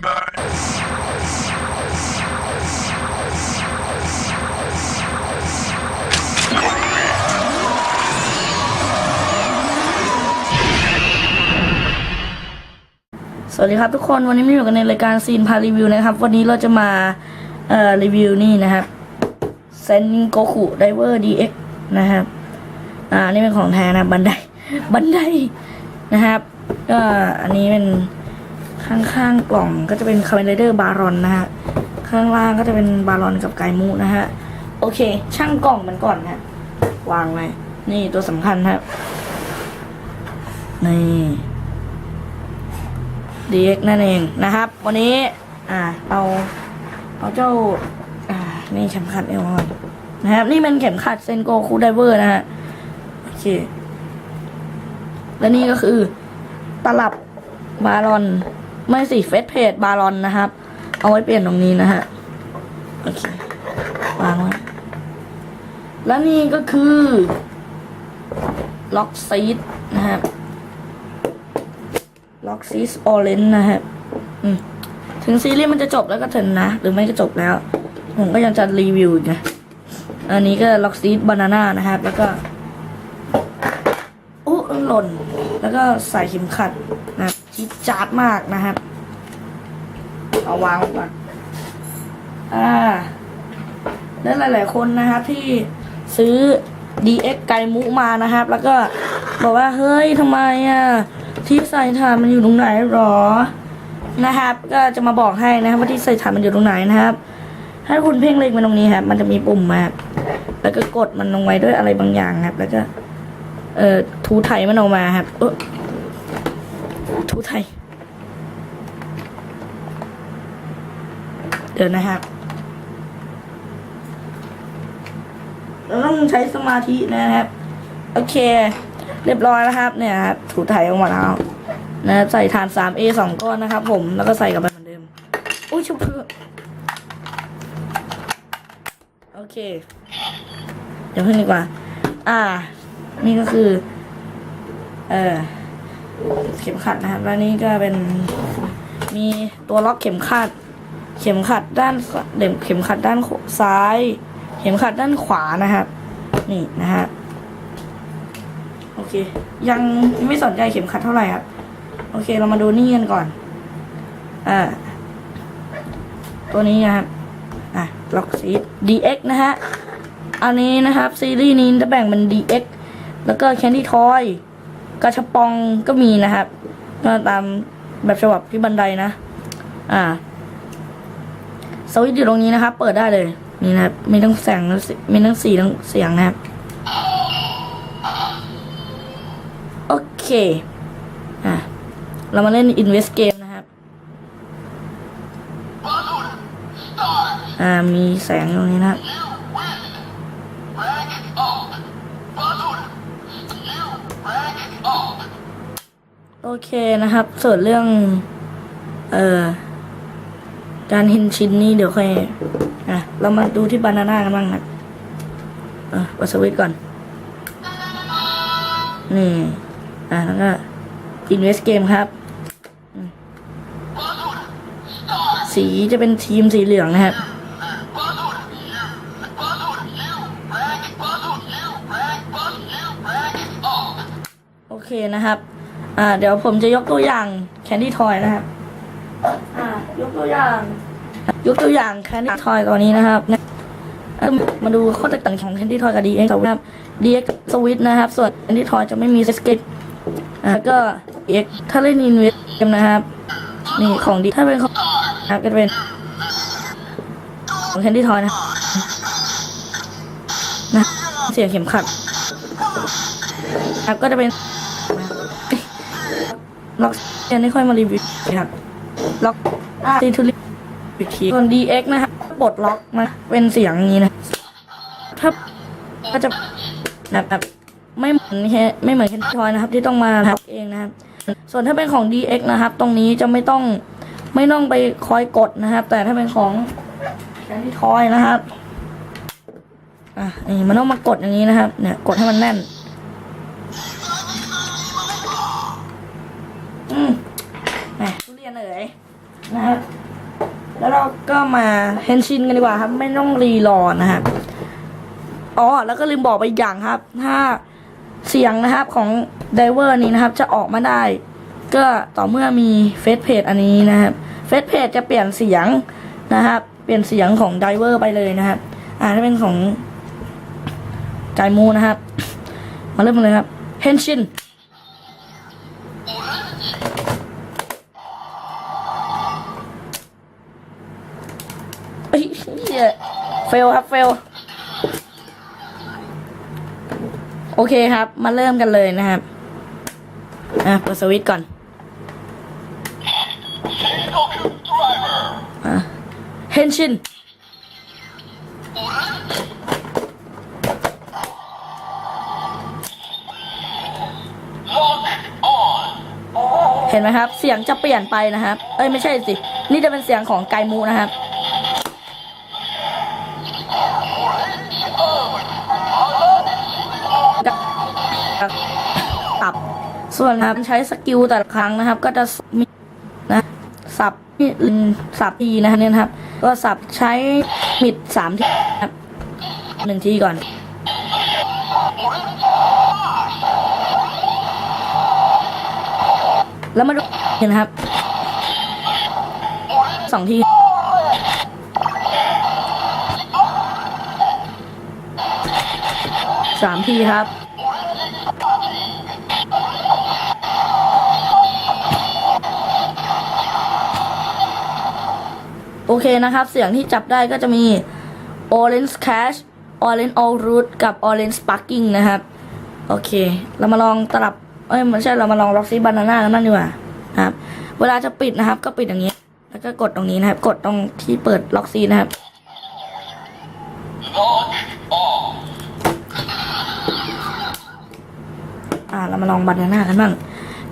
สวัสดีครับทุกคนวันนี้มาอยู่กันในรายการซีนพารีวิวนะครับ วันนี้เราจะมาเอ่อรีวิวนี่นะครับเซนโกคุไดเวอร์ดีเอ็กนะครับ อ่านี่เป็นของแท้นะบันไดบันไดนะครับก็อันนี้เป็น ข้างๆกล่องก็จะเป็นคาเม n เดอร์บารอนนะฮะ ข้างล่างก็จะเป็นบารอนกับไกมูนะฮะ โอเค ช่างกล่องมันก่อนนะวางไว้นี่ตัวสำคัญครับ นี่ DX นั่นเองนะครับ วันนี้ อ่า เอาเอาเจ้า อ่า นี่เข็มขัดเอวก่อนนะครับ นี่เป็นเข็มขัดเซนโกคูไดเวอร์นะฮะ โอเค และนี่ก็คือ ตลับบารอน ไม่สิเฟสเพจบารอนนะครับ เอาไว้เปลี่ยนตรงนี้นะฮะ โอเควางไว้และนี่ก็คือล็อกซีดนะครับล็อกซีสออเรนนะครับถึงซีรีส์มันจะจบแล้วก็เถอะนะ หรือไม่ก็จบแล้ว ผมก็ยังจะรีวิวอีกนะอันนี้ก็ล็อกซีสบานาน่านะครับ แล้วก็อู้หล่น แล้วก็ใส่เข็มขัด จี๊ดจ๊าดมากนะครับ เอาวางก่อนอ่า แล้วหลาย ๆ คนนะครับที่ซื้อ DX ไก่มุมานะครับ แล้วก็บอกว่าเฮ้ยทำไมอะที่ใส่ถ่านมันอยู่ตรงไหนหรอนะครับ ก็จะมาบอกให้นะครับว่าที่ใส่ถ่านมันอยู่ตรงไหนนะครับ ให้คุณเพ่งเล็งมันตรงนี้ครับ มันจะมีปุ่มมาครับแล้วก็กดมันลงไว้ด้วยอะไรบางอย่างครับ แล้วก็ เอ่อทูไทยมันออกมาครับเออ ทูไทยเดี๋ยวนะครับเราต้องใช้สมาธินะครับ โอเค เรียบร้อยแล้วครับ เนี่ยครับถูไถออกมาแล้วนะใส่ฐาน 3A สองก้อนนะครับ ผมแล้วก็ใส่กลับไปเหมือนเดิมอุ้ยชุบเพื่อโอเค เดี๋ยวขึ้นดีกว่า อ่า นี่ก็คือ เออ เข็มขัดนะครับ แล้วนี่ก็เป็นมีตัวล็อกเข็มขัด เข็มขัดด้านสเเข็มขัดด้านซ้าย เข็มขัดด้านขวานะครับ นี่นะฮะโอเค ยังไม่สนใจเข็มขัดเท่าไหร่ครับ โอเคเรามาดูนี่กันก่อนอ่าตัวนี้นะครับอะล็อกซีด DX นะฮะ อันนี้นะครับ ซีรีส์นี้จะแบ่งเป็น DX แล้วก็ Candy Toy กระชบปองก็มีนะครับก็ตามแบบฉบับที่บันไดนะ อ่าสวิตช์อยู่ตรงนี้นะครับ เปิดได้เลยนี่นะครับมีทั้งแสงมีทั้งสีทั้งเสียงนะครับโอเคอะเรามาเล่น Invest Game นะครับอ่ามีแสงตรงนี้นะครับ อเคนะครับ ส่วนเรื่อง เอ่อ การเห็นชิ้นนี้เดี๋ยวค่อยอะเรามาดูที่บานาน่ากันบ้างนะเออวัดสวิตก่อน นี่ อะแล้วก็ invest game ครับ สีจะเป็นทีมสีเหลืองนะครับโอเคนะครับ อ่า เดี๋ยวผมจะยกตัวอย่างแคนดี้ทอยนะครับ อ่า ยกตัวอย่าง ยกตัวอย่างแคนดี้ทอยตัวนี้นะครับเอิ่มมาดูข้อแตกต่างของแคนดี้ทอยกับ DX นะครับ DX สวิตนะครับ ส่วนแคนดี้ทอยจะไม่มีสเกตอ่าก็ X ถ้าเล่นอินเวสเกมนะครับ นี่ของดีถ้าเป็นของนะครับก็จะเป็นของแคนดี้ทอยนะนะเสียงเข็มขัดครับก็จะเป็น ล็อกเรียนไม่ค่อยมารีวิวครับล็อกซีทูรีวิธีส่วน DX นะครับปลดล็อกนะเป็นเสียงอย่างนี้นะถ้าก็จะแบบแบบไม่เหมือนแค่ไม่เหมือนแคนทอยนะครับ ที่ต้องมาล็อกเองนะครับ ส่วนถ้าเป็นของ DX นะครับ ตรงนี้จะไม่ต้องไม่ต้องไปคอยกดนะครับ แต่ถ้าเป็นของแคนทอยนะครับอะนี่มันต้องมากดอย่างนี้นะครับ เนี่ยกดให้มันแน่น นเอ๋ยนะแล้วเราก็มาเฮนชินกันดีกว่าครับ ไม่ต้องรีรอนะครับอ๋อแล้วก็ลืมบอกไปอีกอย่างครับ ถ้าเสียงนะครับของไดเวอร์นี้นะครับ จะออกมาได้ ก็ต่อเมื่อมีเฟซเพจอันนี้นะครับเฟซเพจจะเปลี่ยนเสียงนะครับ เปลี่ยนเสียงของไดเวอร์ไปเลยนะครับ อ่าถ้าเป็นของไกมูนะครับ มาเริ่มกันเลยครับเฮนชิน เฟลครับเฟลโอเคครับ มาเริ่มกันเลยนะครับ อะเปิดสวิตช์ก่อนเฮนชินเห็นไหมครับ เสียงจะเปลี่ยนไปนะครับ เอ้ยไม่ใช่สิ นี่จะเป็นเสียงของไกมูนะครับ ส่วนนะครับใช้สกิลแต่ละครั้งนะครับ ก็จะมีนะสับสับทีนะเนี่ยนะครับ ก็สับใช้มิดสามทีนะครับหนึ่งทีก่อนแล้วมาดูเห็นครับสองทีสามทีครับ โอเคนะครับ เสียงที่จับได้ก็จะมี Orange Cash Orange All Root กับ Orange Sparking นะครับ โอเค เรามาลองตลับ เอ้ยไม่ใช่เรามาลองล็อกซี่บานาน่ากันบ้างดีกว่านะครับ เวลาจะปิดนะครับ ก็ปิดอย่างนี้ แล้วก็กดตรงนี้นะครับ กดตรงที่เปิดล็อกซี่นะครับอ่าเรามาลองบานาน่ากันบ้าง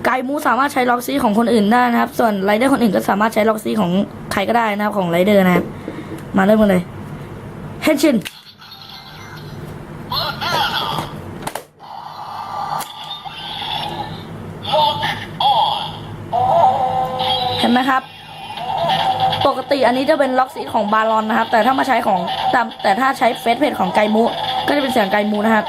ไกด์มูสามารถใช้ล็อกซี่ของคนอื่นได้นะครับ ส่วนไรเดอร์คนอื่นก็สามารถใช้ล็อกซี่ของใครก็ได้นะครับของไรเดอร์นะครับ มาเริ่มกันเลยเฮนชินเห็นไหมครับ ปกติอันนี้จะเป็นล็อกซีของบาลอนนะครับ แต่ถ้ามาใช้ของแต่แต่ถ้าใช้เฟสเพจของไกมูก็จะเป็นเสียงไกมูนะครับ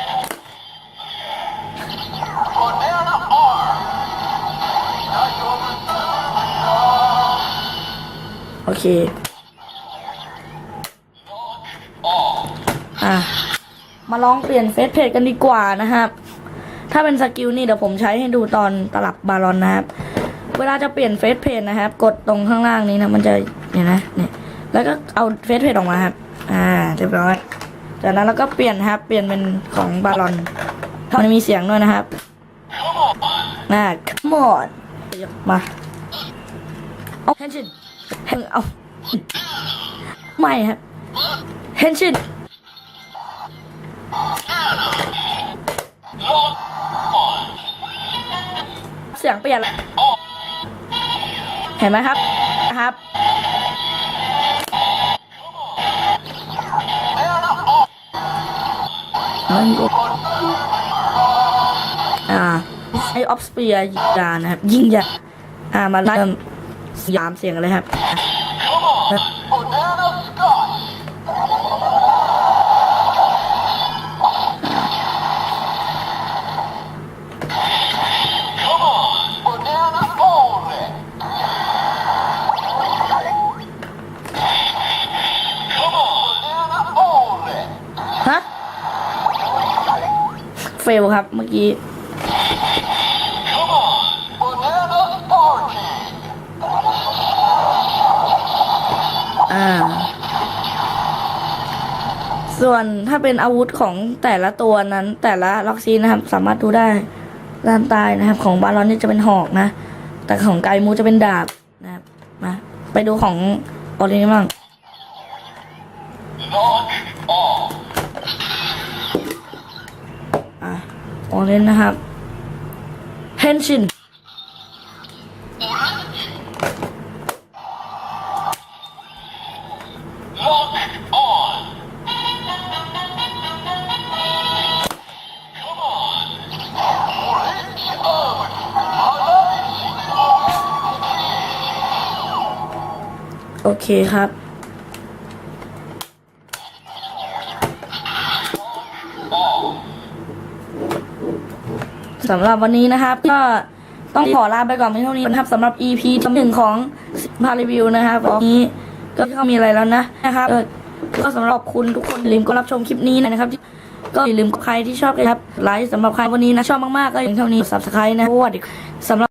อเค อะ มาลองเปลี่ยนเฟสเพจกันดีกว่านะครับ ถ้าเป็นสกิลนี่เดี๋ยวผมใช้ให้ดูตอนตลับบาลอนนะครับ เวลาจะเปลี่ยนเฟซเพจนะครับ กดตรงข้างล่างนี้นะมันจะเนี่ยนะเนี่ยแล้วก็เอาเฟซเพจออกมาครับ อ่าเรียบร้อย จากนั้นเราก็เปลี่ยนนะครับ เปลี่ยนเป็นของบาลอนมันมีเสียงด้วยนะครับน่า come on มาเอาเฮนชินเฮนเอาไม่ครับเฮนชินเสียงเปลี่ยนแล้วเห็นไหมครับครับอ่าไอออฟสเปียร์ยิงยานะครับ ยิงยาอ่ามาเริ่มยามเสียงเลยครับ ฮะเฟลครับเมื่อกี้ อ่า ส่วนถ้าเป็นอาวุธของแต่ละตัวนั้น แต่ละล็อกซีนะครับ สามารถดูได้ด้านใต้นะครับ ของบาลอนนี่จะเป็นหอกนะ แต่ของไกมูจะเป็นดาบนะครับมาไปดูของออรินบ้างอออเรนนะครับ เฮนชิน โอเคครับ สำหรับวันนี้นะครับ ก็ต้องขอลาไปก่อนเพียงเท่านี้นะครับสำหรับ EP ที่หนึ่งของพารีวิวนะครับวันนี้ ก็ไม่มีอะไรแล้วนะนะครับก็สำหรับคุณทุกคนลืมก็รับชมคลิปนี้นะครับ ก็อย่าลืมใครที่ชอบนะครับไลค์สำหรับใครวันนี้นะชอบมากๆก็อย่างเท่านี้ subscribe นะสวัสดีสำหรับ